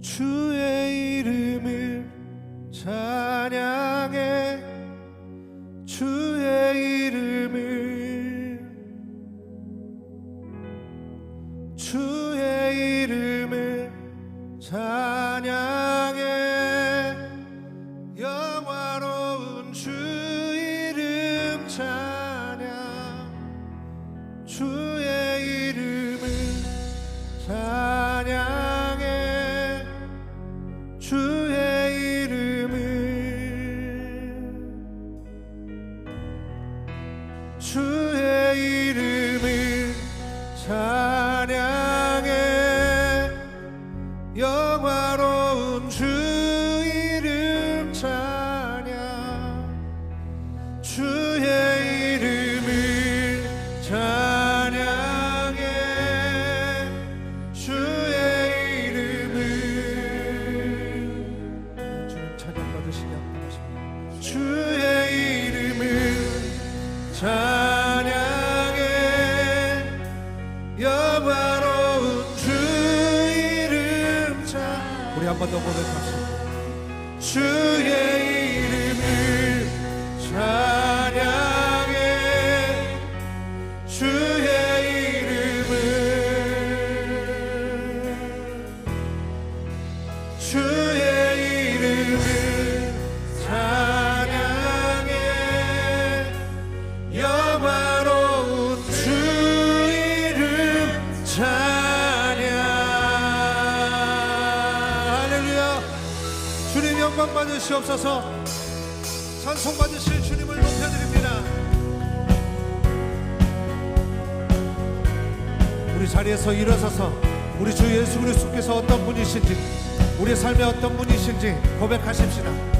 주의 이름을 잘 번 더 고백합시다. 주의 이름 영광 받으시옵소서. 찬송 받으실 주님을 높여드립니다. 우리 자리에서 일어서서 우리 주 예수 그리스께서 어떤 분이신지 우리 삶의 어떤 분이신지 고백하십시다.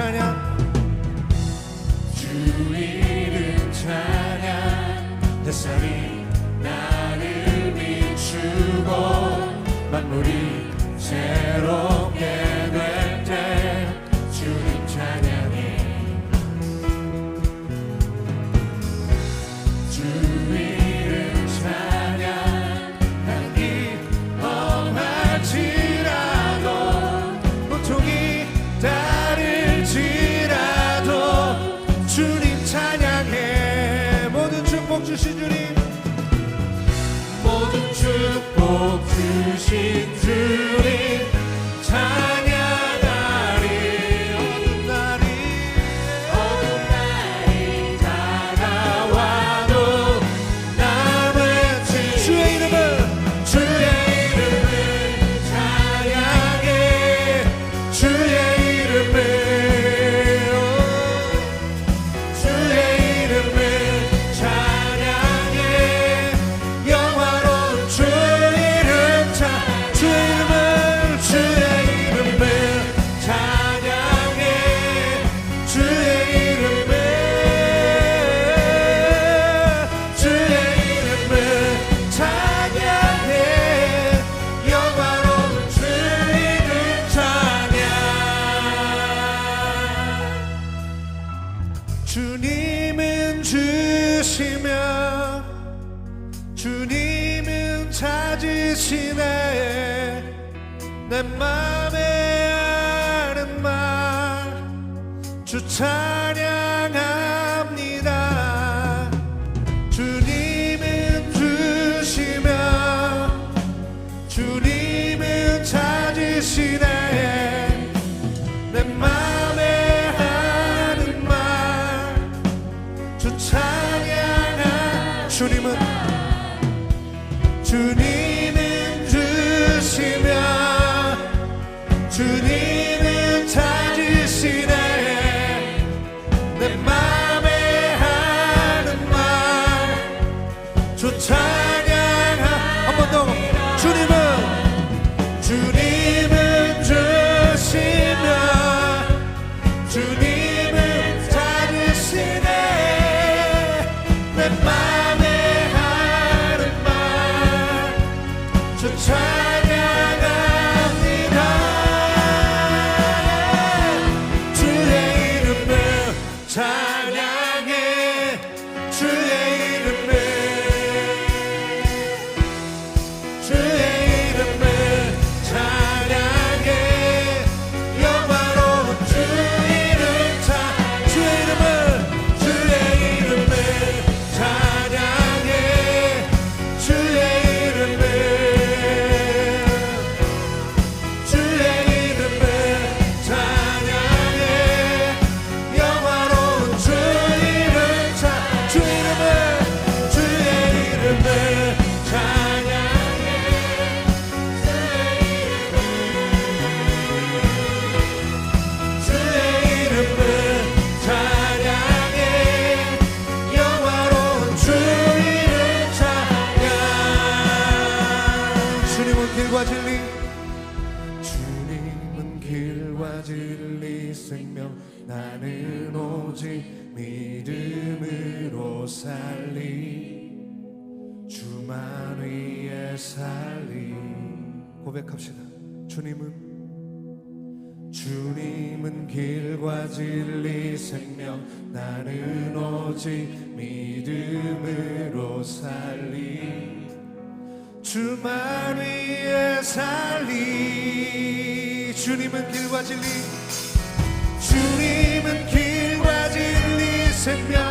찬양. 주 이름 찬양. 햇살이 나를 비추고 만물이 새롭게 될 때 주님 찬양이에요. chains. 내 맘에 아는 말 주차량 오직 믿음으로 살리 주만 위에 살리. 고백합시다. 주님은 주님은 길과 진리 생명 나는 오직 믿음으로 살리 주만 위에 살리. 주님은 길과 진리 주님은 길 Sen ya.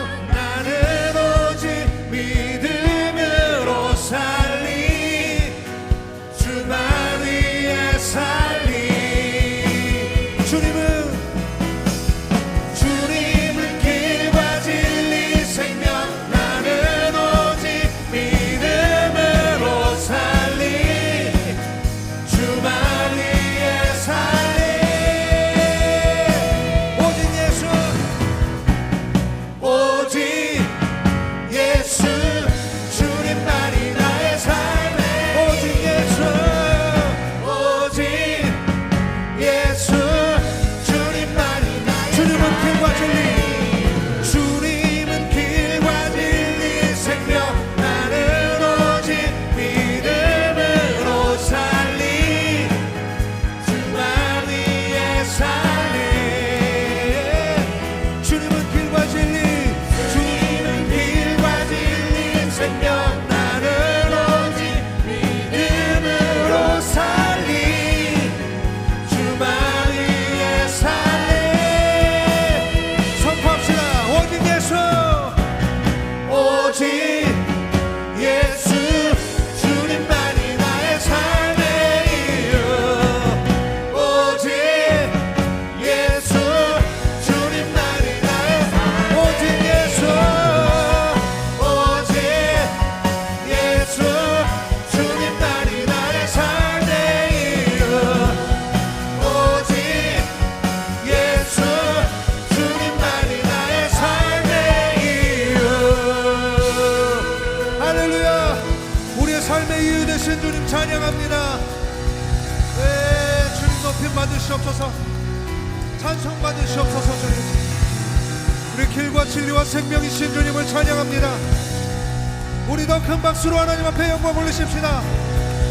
박수로 하나님 앞에 영광 올리십시다.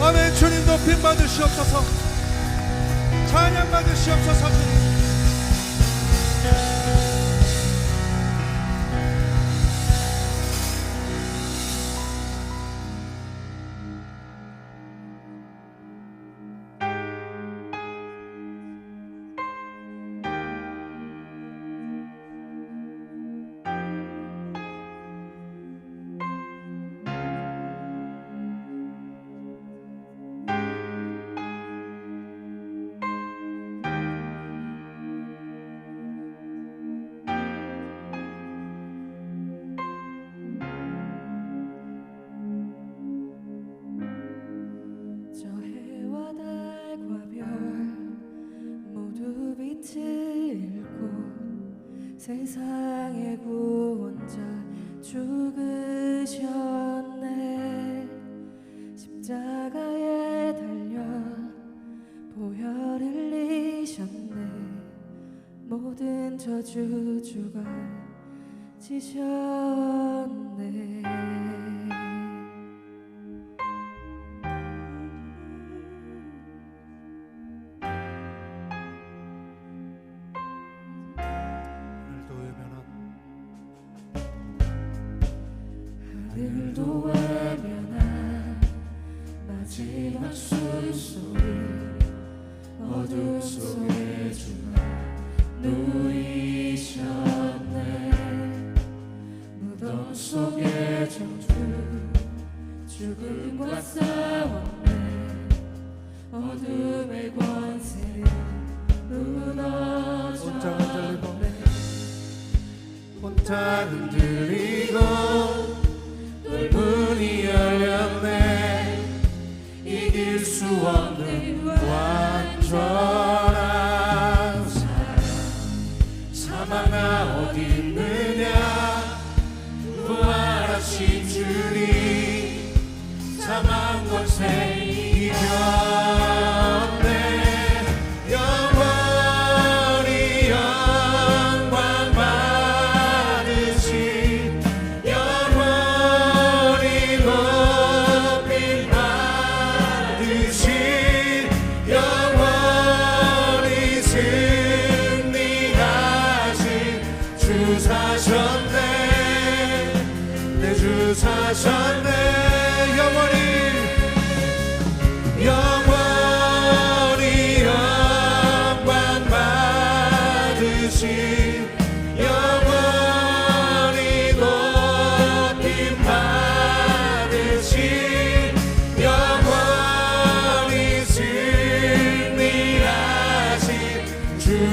아멘 주님 높임 받으시옵소서. 찬양 받으시옵소서 주님. 세상의 구원자 죽으셨네. 십자가에 달려 보혈 흘리셨네. 모든 저주 주가 지셨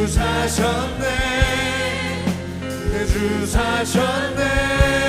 주 사셨네. 내 주 사셨네.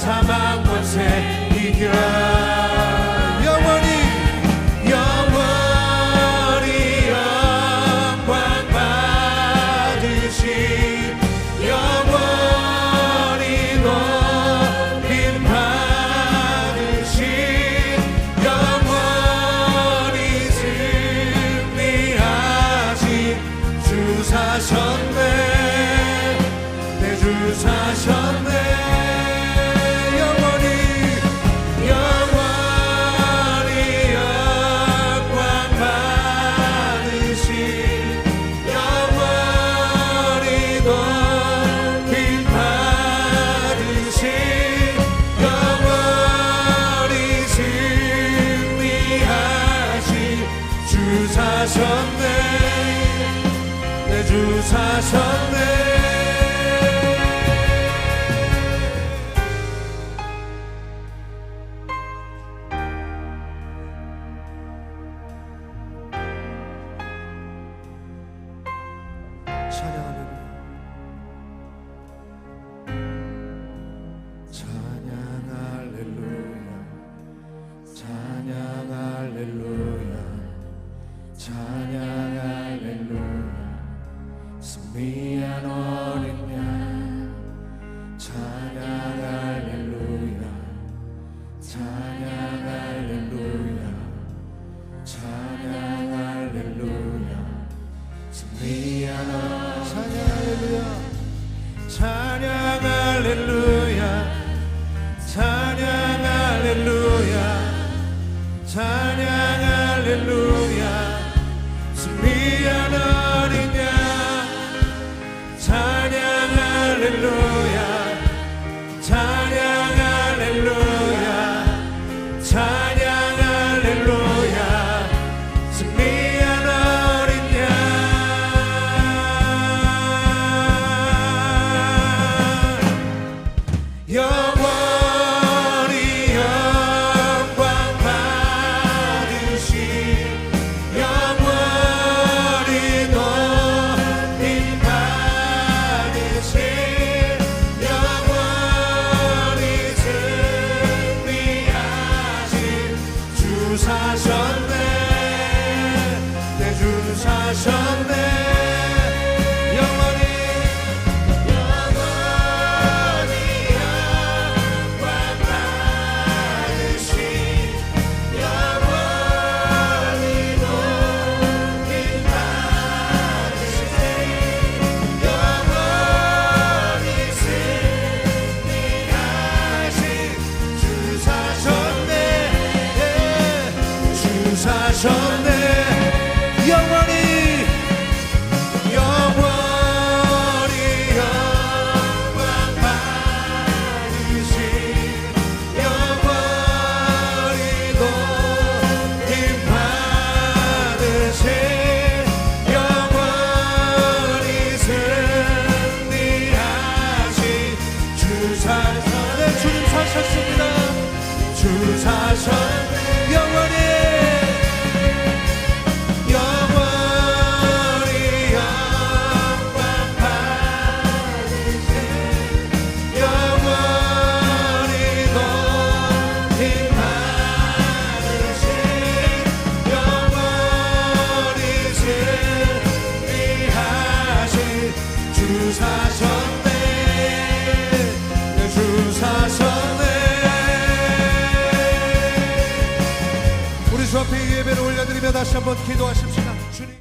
사망 권세 이겨. 주 사셔. 할렐루야. 찬양 할렐루야. 전에 영원히 영원히 영광 받으신 영원히 높임 받으신 영원히 승리하신 주사 전에 주님 사셨습니다. 주 사셨네 영원히 Nasze bodki do